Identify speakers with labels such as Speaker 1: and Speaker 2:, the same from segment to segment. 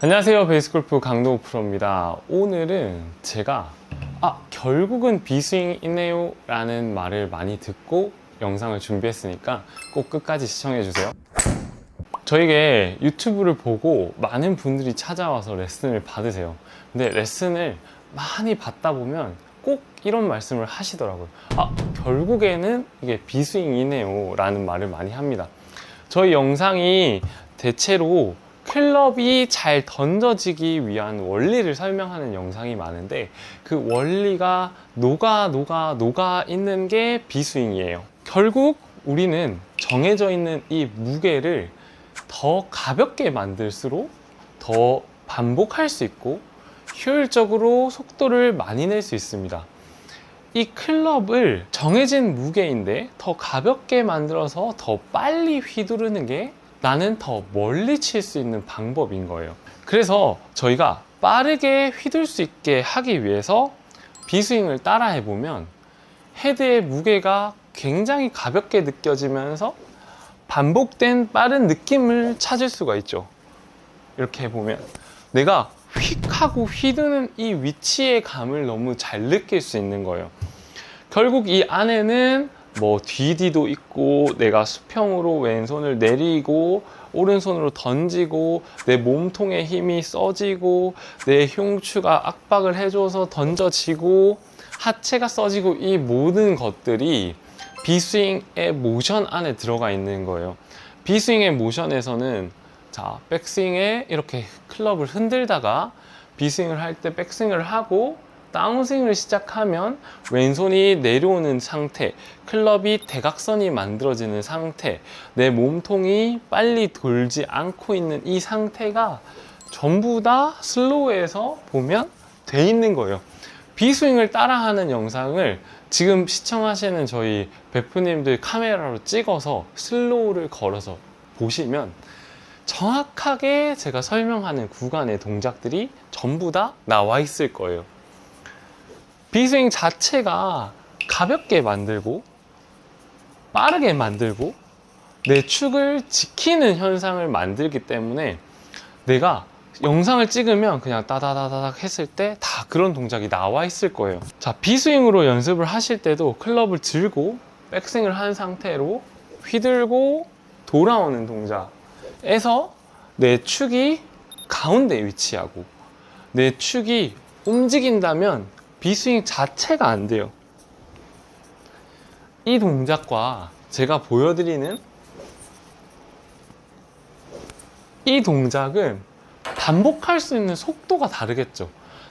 Speaker 1: 안녕하세요. 베이스골프 강동욱 프로입니다. 오늘은 제가 아 결국은 비스윙이네요 라는 말을 많이 듣고 영상을 준비했으니까 꼭 끝까지 시청해 주세요. 저에게 유튜브를 보고 많은 분들이 찾아와서 레슨을 받으세요. 근데 레슨을 많이 받다 보면 꼭 이런 말씀을 하시더라고요. 아 결국에는 이게 비스윙이네요 라는 말을 많이 합니다. 저희 영상이 대체로 클럽이 잘 던져지기 위한 원리를 설명하는 영상이 많은데 그 원리가 녹아 녹아 녹아 있는 게 비스윙이에요. 결국 우리는 정해져 있는 이 무게를 더 가볍게 만들수록 더 반복할 수 있고 효율적으로 속도를 많이 낼 수 있습니다. 이 클럽을 정해진 무게인데 더 가볍게 만들어서 더 빨리 휘두르는 게 나는 더 멀리 칠 수 있는 방법인 거예요. 그래서 저희가 빠르게 휘둘 수 있게 하기 위해서 비스윙을 따라 해보면 헤드의 무게가 굉장히 가볍게 느껴지면서 반복된 빠른 느낌을 찾을 수가 있죠. 이렇게 해보면 내가 휙 하고 휘두는 이 위치의 감을 너무 잘 느낄 수 있는 거예요. 결국 이 안에는 뭐 뒤뒤도 있고 내가 수평으로 왼손을 내리고 오른손으로 던지고 내 몸통의 힘이 써지고 내 흉추가 압박을 해줘서 던져지고 하체가 써지고 이 모든 것들이 비스윙의 모션 안에 들어가 있는 거예요. 비스윙의 모션에서는 자 백스윙에 이렇게 클럽을 흔들다가 비스윙을 할 때 백스윙을 하고 다운스윙을 시작하면 왼손이 내려오는 상태, 클럽이 대각선이 만들어지는 상태, 내 몸통이 빨리 돌지 않고 있는 이 상태가 전부 다 슬로우에서 보면 돼 있는 거예요. 비스윙을 따라하는 영상을 지금 시청하시는 저희 베프님들 카메라로 찍어서 슬로우를 걸어서 보시면 정확하게 제가 설명하는 구간의 동작들이 전부 다 나와 있을 거예요. 비스윙 자체가 가볍게 만들고 빠르게 만들고 내 축을 지키는 현상을 만들기 때문에 내가 영상을 찍으면 그냥 따다다다닥 했을 때 다 그런 동작이 나와 있을 거예요. 자, 비스윙으로 연습을 하실 때도 클럽을 들고 백스윙을 한 상태로 휘들고 돌아오는 동작에서 내 축이 가운데 위치하고 내 축이 움직인다면 비스윙 자체가 안 돼요. 이 동작과 제가 보여드리는 이 동작은 반복할 수 있는 속도가 다르겠죠.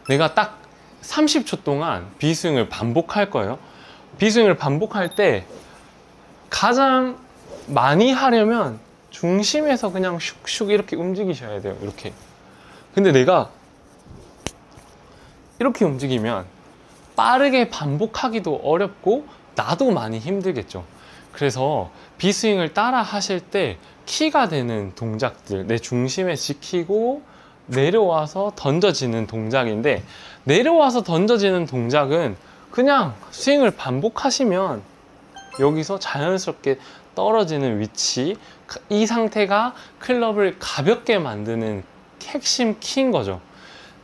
Speaker 1: 내가 딱 30초 동안 비스윙을 반복할 거예요. 비스윙을 반복할 때 가장 많이 하려면 중심에서 그냥 슉슉 이렇게 움직이셔야 돼요. 이렇게. 근데 내가 이렇게 움직이면 빠르게 반복하기도 어렵고 나도 많이 힘들겠죠. 그래서 비스윙을 따라 하실 때 키가 되는 동작들, 내 중심에 지키고 내려와서 던져지는 동작인데 내려와서 던져지는 동작은 그냥 스윙을 반복하시면 여기서 자연스럽게 떨어지는 위치, 이 상태가 클럽을 가볍게 만드는 핵심 키인 거죠.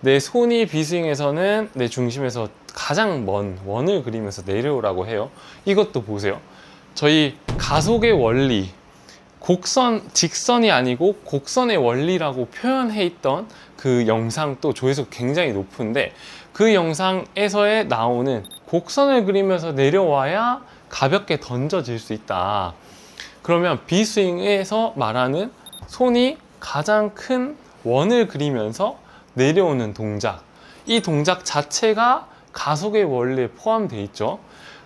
Speaker 1: 내 손이 비스윙에서는 내 중심에서 가장 먼 원을 그리면서 내려오라고 해요. 이것도 보세요. 저희 가속의 원리, 곡선, 직선이 아니고 곡선의 원리라고 표현해 있던 그 영상도 조회수 굉장히 높은데 그 영상에서의 나오는 곡선을 그리면서 내려와야 가볍게 던져질 수 있다. 그러면 비스윙에서 말하는 손이 가장 큰 원을 그리면서 내려오는 동작. 이 동작 자체가 가속의 원리에 포함되어 있죠.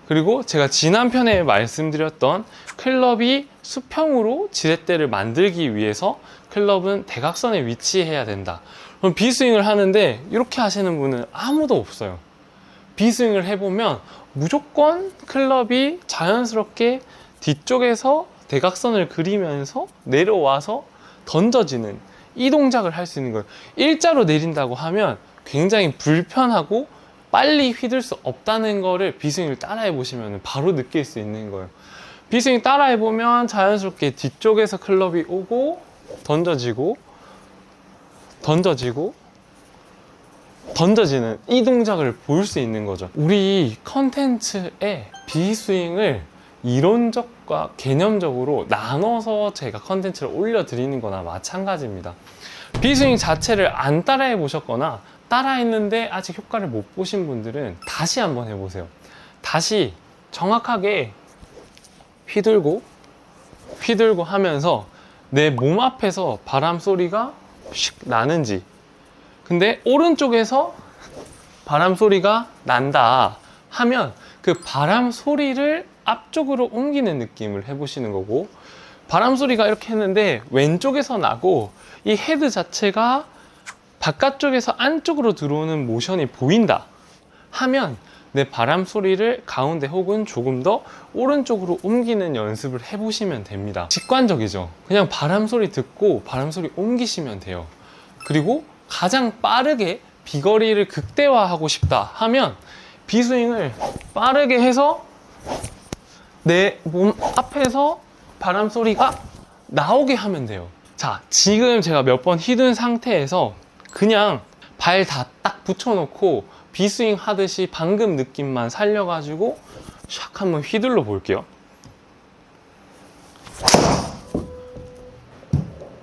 Speaker 1: 그리고 제가 지난 편에 말씀드렸던 클럽이 수평으로 지렛대를 만들기 위해서 클럽은 대각선에 위치해야 된다. 그럼 비스윙을 하는데 이렇게 하시는 분은 아무도 없어요. 비스윙을 해보면 무조건 클럽이 자연스럽게 뒤쪽에서 대각선을 그리면서 내려와서 던져지는 이 동작을 할 수 있는 거예요. 일자로 내린다고 하면 굉장히 불편하고 빨리 휘둘 수 없다는 거를 비스윙을 따라해 보시면 바로 느낄 수 있는 거예요. 비스윙 따라해 보면 자연스럽게 뒤쪽에서 클럽이 오고 던져지고 던져지고 던져지는 이 동작을 볼 수 있는 거죠. 우리 컨텐츠의 비스윙을 이론적과 개념적으로 나눠서 제가 컨텐츠를 올려드리는 거나 마찬가지입니다. 비스윙 자체를 안 따라해 보셨거나 따라 했는데 아직 효과를 못 보신 분들은 다시 한번 해보세요. 다시 정확하게 휘들고 휘들고 하면서 내 몸 앞에서 바람 소리가 슉 나는지 근데 오른쪽에서 바람 소리가 난다 하면 그 바람 소리를 앞쪽으로 옮기는 느낌을 해보시는 거고 바람 소리가 이렇게 했는데 왼쪽에서 나고 이 헤드 자체가 바깥쪽에서 안쪽으로 들어오는 모션이 보인다 하면 내 바람 소리를 가운데 혹은 조금 더 오른쪽으로 옮기는 연습을 해보시면 됩니다. 직관적이죠. 그냥 바람 소리 듣고 바람 소리 옮기시면 돼요. 그리고 가장 빠르게 비거리를 극대화하고 싶다 하면 비스윙을 빠르게 해서 내 몸 앞에서 바람 소리가 나오게 하면 돼요. 자, 지금 제가 몇 번 휘둔 상태에서 그냥 발 다 딱 붙여놓고 비스윙 하듯이 방금 느낌만 살려가지고 샥 한번 휘둘러 볼게요.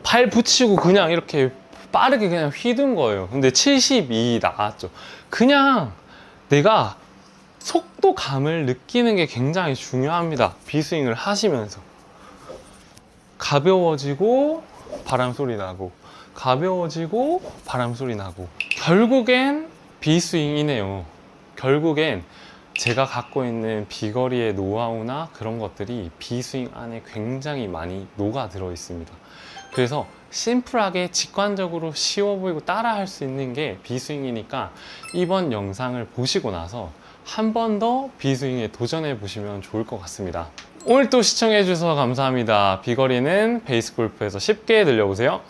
Speaker 1: 발 붙이고 그냥 이렇게 빠르게 그냥 휘둔 거예요. 근데 72 나왔죠. 그냥 내가 속도감을 느끼는 게 굉장히 중요합니다. 비스윙을 하시면서. 가벼워지고 바람 소리 나고, 가벼워지고 바람 소리 나고. 결국엔 비스윙이네요. 결국엔 제가 갖고 있는 비거리의 노하우나 그런 것들이 비스윙 안에 굉장히 많이 녹아 들어 있습니다. 그래서 심플하게 직관적으로 쉬워 보이고 따라 할 수 있는 게 비스윙이니까 이번 영상을 보시고 나서 한 번 더 비스윙에 도전해 보시면 좋을 것 같습니다. 오늘 또 시청해 주셔서 감사합니다. 비거리는 베이스 골프에서 쉽게 늘려보세요.